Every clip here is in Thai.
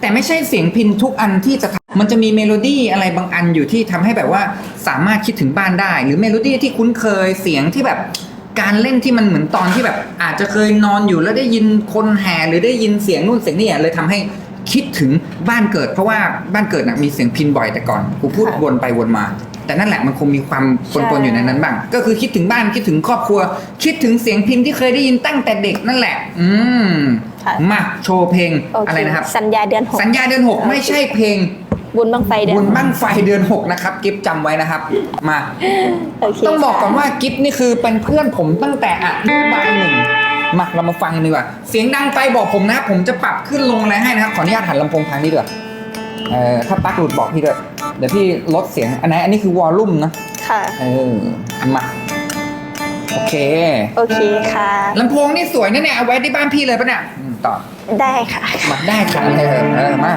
แต่ไม่ใช่เสียงพินทุกอันที่จะมันจะมีเมโลดี้อะไรบางอันอยู่ที่ทำให้แบบว่าสามารถคิดถึงบ้านได้ หรือเมโลดี้ที่คุ้นเคยเสียงที่แบบการเล่นที่มันเหมือนตอนที่แบบ อาจจะเคยนอนอยู่แล้วได้ยินคนแห่หรือได้ยินเสียงนู่นเสียงนี่เลยทำให้คิดถึงบ้านเกิด เพราะว่าบ้านเกิดนะมีเสียงพินบ่อยแต่ก่อนกูพูดวนไปวนมา แต่นั่นแหละมันคงมีความปนๆอยู่ในนั้นบ้าง ก็คือคิดถึงบ้านคิดถึงครอบครัว คิดถึงเสียงพินที่เคยได้ยินตั้งแต่เด็กนั่นแหละ อืม ค่ะ มาโชว์เพลงโออะเคไรนะครับ สัญญาเดือนหก สัญญาเดือนหกไม่ใช่เพลงบุญบังไฟเดือนบุญหกบั้งไฟเดือนหกนะครับ กิฟจำไว้นะครับ มาโอเคต้องบอกก่อนค่ะ ว่ากิฟนี่คือเป็นเพื่อนผมตั้งแต่อนุบาลหนึ่งมาเรามาฟังกันดีกว่า เสียงดังไปบอกผมนะ ผมจะปรับขึ้นลงอะไรให้นะครับ ขออนุญาตหันลำโพงทางนี้ด้วยเออถ้าปลั๊กหลุดบอกพี่ด้วยเดี๋ยวพี่ลดเสียงอันไหนอันนี้คือวอลลุ่มนะค่ะ เออมาโอเคโอเคค่ะลำโพงนี่สวยนะเนี่ยเอาไว้ที่บ้านพี่เลยปะเนี่ยอืม ต่อ ได้ค่ะ มาได้ค่ะเออเออมา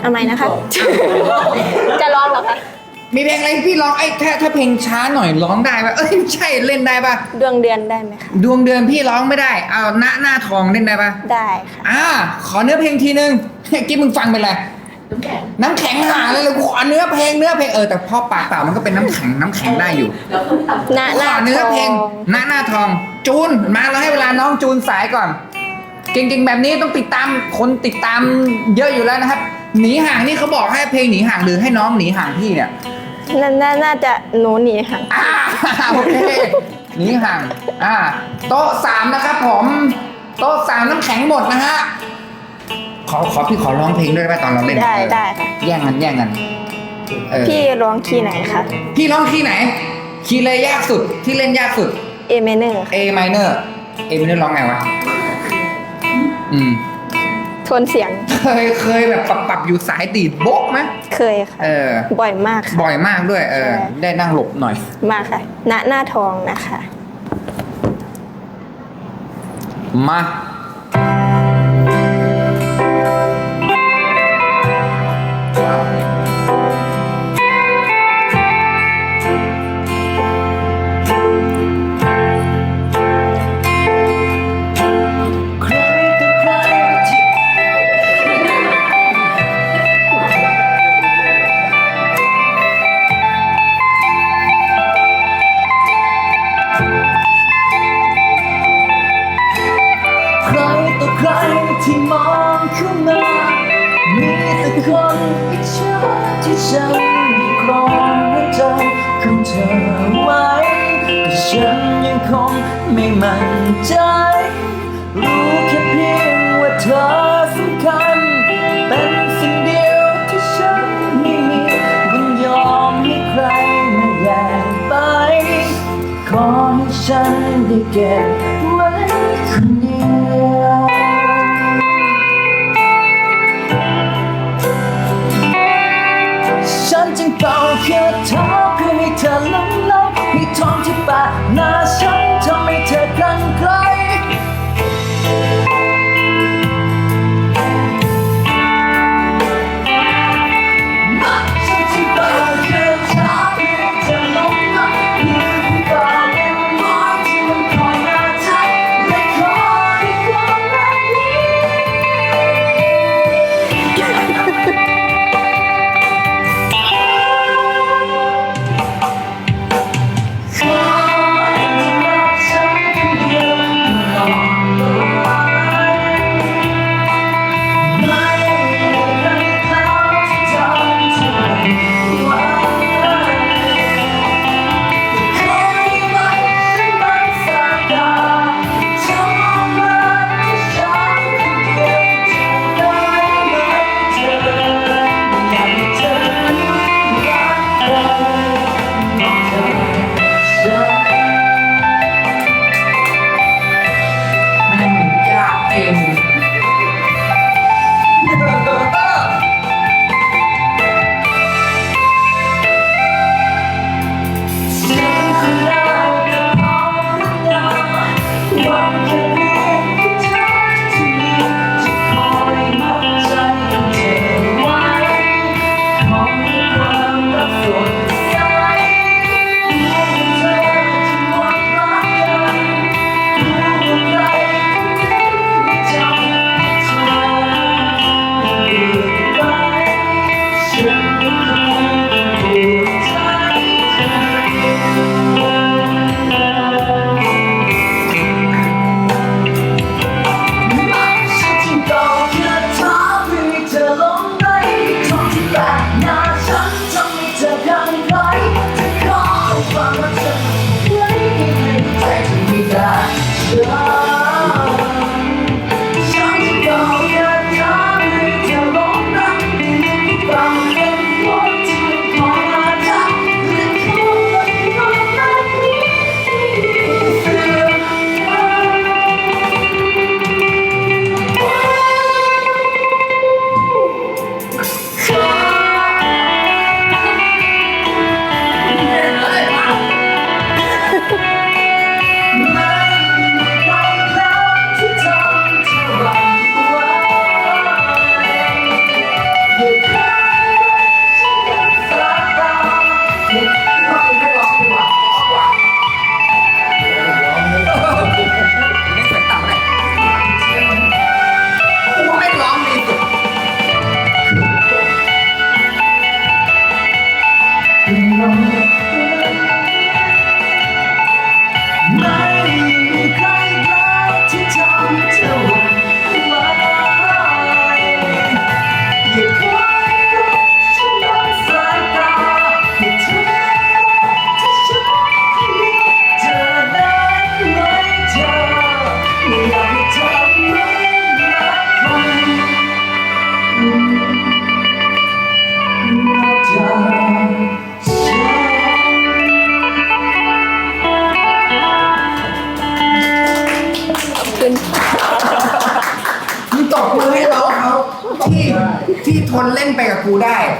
เอาไหมนะคะ จะลองเหรอคะ มีเพลงอะไรพี่ร้องไอ้ถ้าถ้าเพลงช้าหน่อยร้องได้ปะเอ้ยไม่ใช่เล่นได้ปะดวงเดือนได้ไหมคะดวงเดือนพี่ร้องไม่ได้เอาหน้าหน้าทองเล่นได้ปะได้ค่ะอ่าขอเนื้อเพลงทีนึง กิ๊บมึงฟังไปเลยน้ำแข็งหาเลยเลยกูขอเนื้อเพลงเนื้อเพลงเออแต่พอปากเปล่ามันก็เป็นน้ำแข็งน้ำแข็งได้อยู่หน้าหขน้าอเนื้อเพลงทองหน้าหน้าทอง จูนมาเราให้เวลาน้องจูนสายก่อน เก่งๆแบบนี้ต้องติดตามคนติดตามเยอะอยู่แล้วนะครับ หนีห่างนี่เขาบอกให้เพลงหนีห่างหรือให้น้องหนีห่างพี่เนี่ยน่าน่าน่าจะหนูหนีค่ะ อ่าโอเคหนีห่างอ่าโต๊ะสามนะครับผมโต๊ะสามน้ำแข็งหมดนะฮะขอขอพี่ขอร้องเพลงด้วยได้ไหมตอนเราเล่นได้เออได้ค่ะ แย่งกันแย่งกันเออพี่ร้องคีย์ไหนคะพี่ร้องคีย์ไหน คีย์เลยยากสุดที่เล่นยากสุดเอเมเนอร์ A minor A minor ร้องไงวะ อืม โทนเสียง เคยเคยแบบปรับปรับอยู่สายดีดโบ๊ะไหมเคยค่ะ เออ บ่อยมากค่ะ บ่อยมากด้วย เออ ใช่ ได้นั่งหลบหน่อย มากค่ะ ณ หน้าทองนะคะ มา ที่มองเข้ามา มีแต่คนอิจฉาที่ฉันครองหัวใจของเธอไว้แต่ฉันยังคงไม่มั่นใจ รู้แค่เพียงว่าเธอสำคัญ เป็นสิ่งเดียวที่ฉันไม่มีบุญยอมให้ใครมาแย่งไป ขอให้ฉันได้เก็บ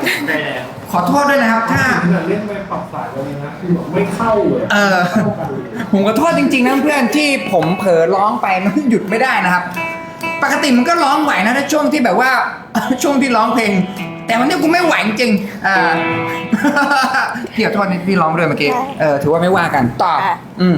ได้แต่ขอโทษด้วยนะครับถ้าถึงจะเล่นไปปรับสายกันเลยนะคือแบบไม่เข้าเลยเออเข้ากันเลยผมขอโทษจริงๆนะเพื่อนที่ผมเผลอร้องไปมันหยุดไม่ได้นะครับ ปกติมันก็ร้องไหวนะถ้าช่วงที่แบบว่า ช่วงที่ร้องเพลง แต่วันนี้กูไม่ไหวจริงๆอ่าพี่ขอโทษนี่พี่ร้องด้วยเมื่อกี้ใช่เออถือว่าไม่ว่ากันต่อค่ะ อืม